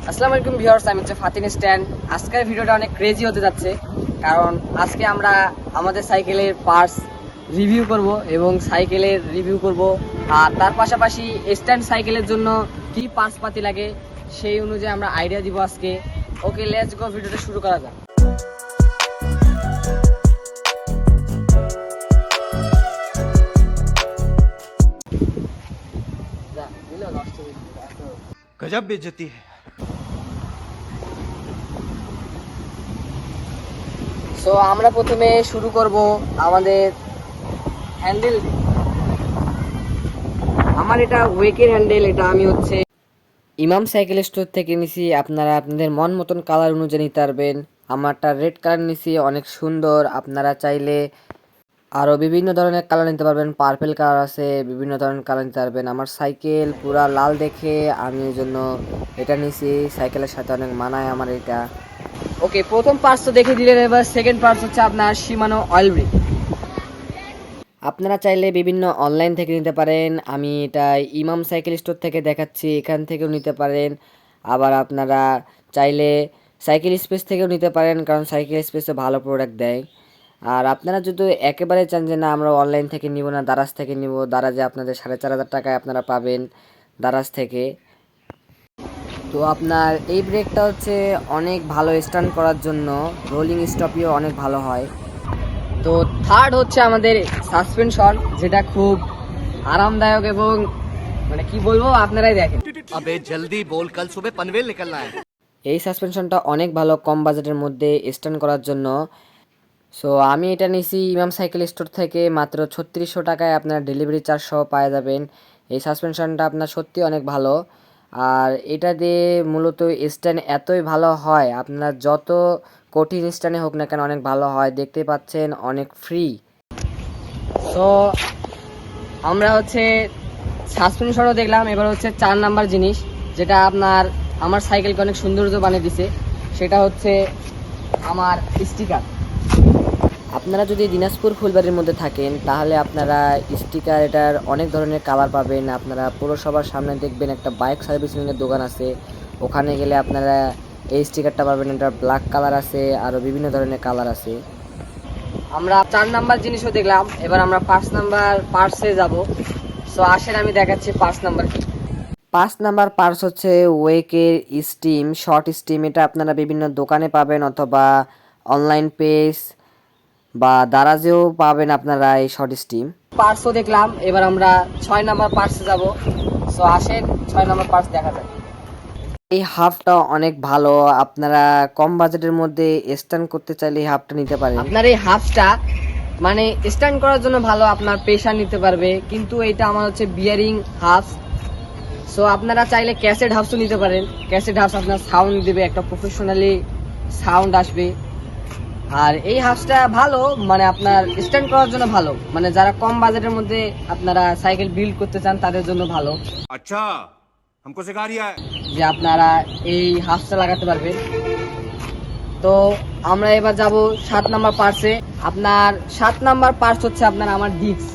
আসসালামু আলাইকুম ভিউয়ার্স আমি হচ্ছে ফাতিন স্ট্যান্ড আজকের ভিডিওটা অনেক ক্রেজি হতে যাচ্ছে কারণ আজকে আমরা আমাদের সাইকেলের পার্টস রিভিউ করব এবং সাইকেলের রিভিউ করব আর তার পাশাপাশি স্ট্যান্ড সাইকেলের জন্য কি পার্টস পাতি লাগে সেই অনুযায়ী আমরা আইডিয়া দিব আজকে ওকে লেটস গো ভিডিওটা শুরু করা যাক যা, দিলো, নষ্ট হয়ে গেলো, এত- गजब बेइज्जती है সো আমরা প্রথমে শুরু করব আমাদের হ্যান্ডেল আমার এটা ওয়েকের হ্যান্ডেল এটা আমি হচ্ছে ইমাম সাইকেল স্টোর থেকে নিছি, আপনারা আপনাদের মন মতন কালার অনুযায়ী নিতে পারবেন আমারটা রেড কালার নিছি, অনেক সুন্দর। আপনারা চাইলে আরও বিভিন্ন ধরনের কালার নিতে পারবেন। পার্পেল কালার আছে, বিভিন্ন ধরনের কালার নিতে পারবেন। আমার সাইকেল পুরা লাল দেখে আমি জন্য এটা নিছি। সাইকেলের সাথে অনেক মানায় আমার এটা। ওকে, প্রথম পার্টস তো দেখে দিলেন, এবার সেকেন্ড পার্টস হচ্ছে আপনার সীমানো অয়েল ব্রিক আপনারা চাইলে বিভিন্ন অনলাইন থেকে নিতে পারেন, আমি এটা ইমাম সাইকেল স্টোর থেকে দেখাচ্ছি, এখান থেকেও নিতে পারেন। আবার আপনারা চাইলে সাইকেল স্পেস থেকেও নিতে পারেন, কারণ সাইকেল স্পেসে ভালো প্রোডাক্ট দেয়। আর আপনারা যদি একেবারে চান যে না, আমরা অনলাইন থেকে নিব না, দারাজ থেকে নিব, দারাজে আপনাদের সাড়ে চার হাজার টাকায় আপনারা পাবেন, দারাজ থেকে। তো আপনার এই ব্রেকটা হচ্ছে অনেক ভালো স্টান করার জন্য রোলিং স্টপিও অনেক ভালো হয়। তো থার্ড হচ্ছে আমাদের সাসপেনশন যেটা খুব আরামদায়ক এবং মানে কি বলব আপনারাই দেখেন। আবে জলদি বল কাল সুবে পানভেল নিকলনা এই সাসপেনশনটা অনেক ভালো কম বাজেটের মধ্যে স্টান করার জন্য। সো আমি এটা নিয়েছি ইমাম সাইকেল স্টোর থেকে মাত্র ছত্রিশশো টাকায় আপনার ডেলিভারি চার্জ সহ পাওয়া যাবেন। এই সাসপেনশনটা আপনার সত্যি অনেক ভালো। আর এটা দিয়ে মূলত স্ট্যান্ড এতই ভালো হয়, আপনার যত কঠিন স্ট্যান্ডে হোক না কেন অনেক ভালো হয়, দেখতে পাচ্ছেন অনেক ফ্রি সো আমরা হচ্ছে সাসপেনশনও দেখলাম, এবার হচ্ছে চার নাম্বার জিনিস, যেটা আপনার আমার সাইকেলকে অনেক সৌন্দর্য বানিয়ে দিছে, সেটা হচ্ছে আমার স্টিকার আপনারা যদি দিনাজপুর ফুলবাড়ির মধ্যে থাকেন, তাহলে আপনারা স্টিকার এটার অনেক ধরনের কালার পাবেন। আপনারা পৌরসভার সামনে দেখবেন একটা বাইক সার্ভিসিংয়ের দোকান আছে। ওখানে গেলে আপনারা এই স্টিকারটা পাবেন এটা ব্ল্যাক কালার আছে আরও বিভিন্ন ধরনের কালার আছে। আমরা চার নাম্বার জিনিসও দেখলাম, এবার আমরা পাঁচ নাম্বার পার্সে যাব। সো আসেন, আমি দেখাচ্ছি পাঁচ নাম্বার কি। পাঁচ নাম্বার পার্স হচ্ছে ওয়েকের স্টিম শর্ট স্টিম এটা আপনারা বিভিন্ন দোকানে পাবেন অথবা অনলাইন পেজ বা দারাজেও পাবেন আপনারা এই শর্ট স্টিম পার্সও দেখলাম এবার আমরা ছয় নাম্বার পার্সে যাব। সো আসেন ছয় নাম্বার পার্স দেখা যাক। এই হাফটা অনেক ভালো আপনারা কম বাজেটের মধ্যে স্ট্যান্ড করতে চাইলে এই হাফটা নিতে পারেন। আপনার এই হাফটা মানে স্ট্যান্ড করার জন্য ভালো আপনার প্রেশার নিতে পারবে কিন্তু এটা আমার হচ্ছে বিয়ারিং হাফ সো আপনারা চাইলে ক্যাসেট হাউসও নিতে পারেন। ক্যাসেট হাউস আপনার সাউন্ড দেবে একটা প্রফেশনালি সাউন্ড আসবে। আর এই হাউসটা ভালো মানে আপনার স্ট্যান্ড করার জন্য ভালো মানে যারা কম বাজেটের মধ্যে আপনারা সাইকেল বিল্ড করতে চান তাদের জন্য ভালো अच्छा हमको सिखा रिया है যে আপনারা এই হাফসটা লাগাতে পারবেন তো আমরা এবার যাব সাত নাম্বার পার্সে আপনার সাত নাম্বার পার্স হচ্ছে আপনার আমার ডিস্ক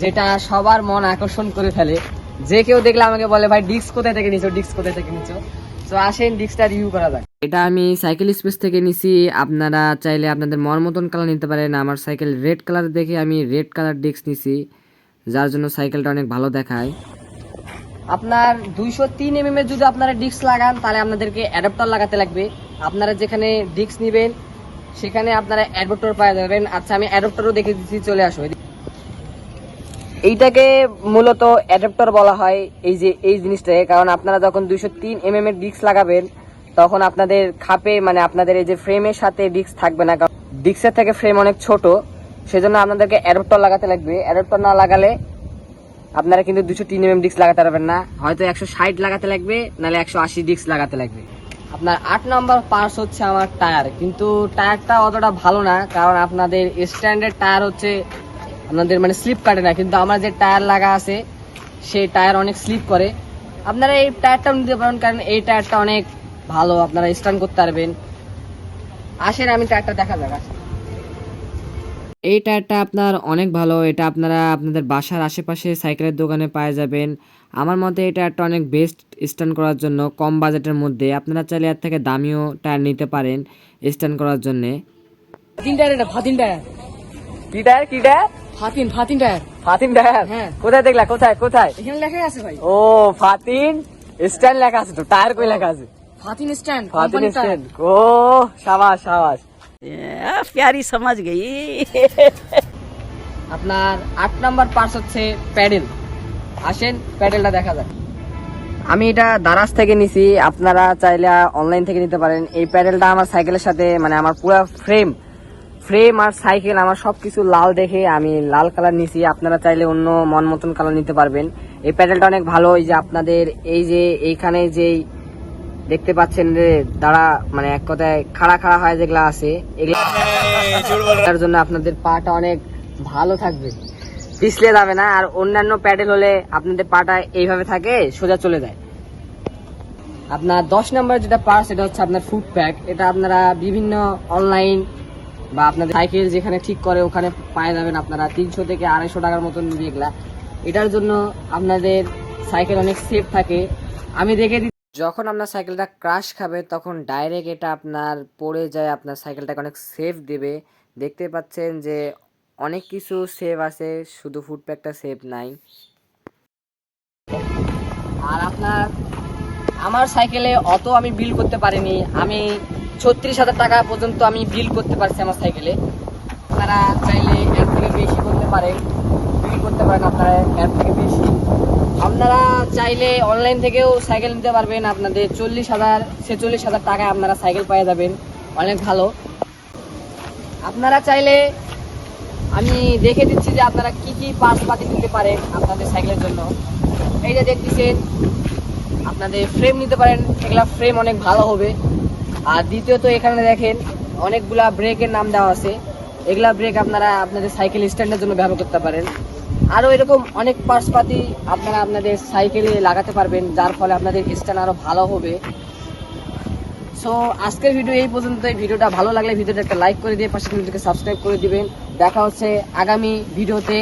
যেটা সবার মন আকর্ষণ করে ফেলে যে কেউ দেখলে আমাকে বলে ভাই ডিস্ক কোথায় থেকে নিছো ডিস্ক কোথায় থেকে নিছো তো আসেন ডিস্কটা রিভিউ করা যাক। এটা আমি সাইকেল স্পেস থেকে নিছি। আপনারা চাইলে আপনাদের মন মতন কালার নিতে পারেন। আমার সাইকেল রেড কালার দেখে আমি রেড কালার ডিস্ক নিছি যার জন্য সাইকেলটা অনেক ভালো দেখায়। আপনার দুইশো তিন এম এর যদি আপনারা ডিস্ক লাগান তাহলে আপনাদেরকে অ্যাডাপ্টার লাগাতে লাগবে। আপনারা যেখানে ডিস্ক নেবেন সেখানে আপনারা অ্যাডাপ্টার পাওয়া যাবেন। আচ্ছা আমি অ্যাডাপ্টারও দেখে দিচ্ছি চলে আসো। এইটাকে মূলত অ্যাডাপ্টার বলা হয় এই যে, এই জিনিসটাকে। কারণ আপনারা যখন দুইশো তিন এম এম এর ডিস্ক লাগাবেন, তখন আপনাদের খাপে মানে আপনাদের এই যে ফ্রেমের সাথে ডিস্ক থাকবে না। কারণ ডিস্কের থেকে ফ্রেম অনেক ছোট, সেজন্য আপনাদেরকে অ্যাডাপ্টার লাগাতে লাগবে। অ্যাডাপ্টার না লাগালে আপনারা কিন্তু দুশো তিন এম ডিস্ক লাগাতে পারবেন না। হয়তো একশো ষাট লাগাতে লাগবে, নাহলে একশো আশি ডিস্ক লাগাতে লাগবে। আপনার আট নম্বর পার্স হচ্ছে আমার টায়ার কিন্তু টায়ারটা অতটা ভালো না, কারণ আপনাদের স্ট্যান্ডার্ড টায়ার হচ্ছে আপনাদের মানে স্লিপ কাটে না কিন্তু আমার যে টায়ার লাগা আছে সেই টায়ার অনেক স্লিপ করে। আপনারা এই টায়ারটাও নিতে পারেন কারণ এই টায়ারটা অনেক ভালো আপনারা স্ট্যান্ড করতে পারবেন। আসেন আমি টায়ারটা দেখা যাক এই টায়ারটা আপনার অনেক ভালো এটা আপনারা আপনাদের বাসার আশেপাশে সাইকেলের দোকানে পাওয়া যাবেন। আমার মতে এটা একটা অনেক বেস্ট স্ট্যান্ড করার জন্য কম বাজেটের মধ্যে। আপনারা চাইলে এর থেকে দামিও টায়ার নিতে পারেন স্ট্যান্ড করার জন্যে। টায়ার এটা ফাতিন টায়ার কি টায়ার কি tyre Fatin Fatin tyre Fatin tyre হ্যাঁ। কোথায় দেখলা? কোথায়? কোথায়? এখানে লেখা আছে ভাই। ও ফাতিন স্ট্যান্ড লেখা আছে তো টায়ার কই লেখা আছে? ফাতিন স্ট্যান্ড ফাতিন স্ট্যান্ড। ও সাবাস সাবাস। প্যারি সমাজ গই। আপনার আট নম্বর পার্স হচ্ছে প্যাডেল। আসেন প্যাডেলটা দেখা যাক। আমি এটা দারাস থেকে নিছি আপনারা চাইলে অনলাইন থেকে নিতে পারেন। এই প্যাডেলটা আমার সাইকেলের সাথে মানে আমার পুরো ফ্রেম ফ্রেম আর সাইকেল আমার সবকিছু লাল দেখে আমি লাল কালার নিছি। আপনারা চাইলে অন্য মন মতন কালার নিতে পারবেন। এই প্যাডেলটা অনেক ভালো এই যে আপনাদের এই যে এইখানে যেই দেখতে পাচ্ছেন যে দাঁড়া মানে এক কথায় খাড়া খাড়া হয় যেগুলা আছে এগুলার জন্য আপনাদের পাটা অনেক ভালো থাকবে। পিছলে যাবে না আর অন্যান্য প্যাডেল হলে আপনাদের পাটা এইভাবে থাকে সোজা চলে যায়। আপনার দশ নম্বর যেটা পার্স এটা হচ্ছে আপনার ফুড প্যাক এটা আপনারা বিভিন্ন অনলাইন বা আপনাদের সাইকেল যেখানে ঠিক করে ওখানে পায়ে যাবেন আপনারা তিনশো থেকে আড়াইশো টাকার মতন এগুলা এটার জন্য আপনাদের সাইকেল অনেক সেফ থাকে। আমি দেখে দিই যখন আপনার সাইকেলটা ক্রাশ খাবে, তখন ডাইরেক্ট এটা আপনার পড়ে যায়, আপনার সাইকেলটাকে অনেক সেফ দেবে। দেখতে পাচ্ছেন যে অনেক কিছু সেভ আছে, শুধু ফুড প্যাকটা সেভ নাই। আর আপনার, আমার সাইকেলে অত আমি বিল করতে পারিনি। আমি ছত্রিশ হাজার টাকা পর্যন্ত আমি বিল করতে পারছি আমার সাইকেলে আপনারা চাইলে এর থেকে বেশি করতে পারেন। বিল করতে পারেন আপনারা এর থেকে বেশি। আপনারা চাইলে অনলাইন থেকেও সাইকেল নিতে পারবেন। আপনাদের চল্লিশ হাজার, ছেচল্লিশ হাজার টাকায় আপনারা সাইকেল পেয়ে যাবেন। অনেক ভালো। আপনারা চাইলে আমি দেখে দিচ্ছি যে আপনারা কি কি পার্টস পাতি নিতে পারেন আপনাদের সাইকেলের জন্য। এই যে দেখতেছেন, আপনাদের ফ্রেম নিতে পারেন। এগুলা ফ্রেম অনেক ভালো হবে। আর দ্বিতীয়ত এখানে দেখেন, অনেকগুলা ব্রেকের নাম দেওয়া আছে। এগুলা ব্রেক আপনারা আপনাদের সাইকেল স্ট্যান্ডের জন্য ব্যবহার করতে পারেন। আরও এরকম অনেক পার্টস পাতি আপনারা আপনাদের সাইকেলে লাগাতে পারবেন, যার ফলে আপনাদের স্ট্যান্ড আরও ভালো হবে। সো আজকের ভিডিও এই পর্যন্ত ভিডিওটা ভালো লাগলে ভিডিওটা একটা লাইক করে দিয়ে পাশে ভিডিওটাকে সাবস্ক্রাইব করে দিবেন। দেখা হচ্ছে আগামী ভিডিওতে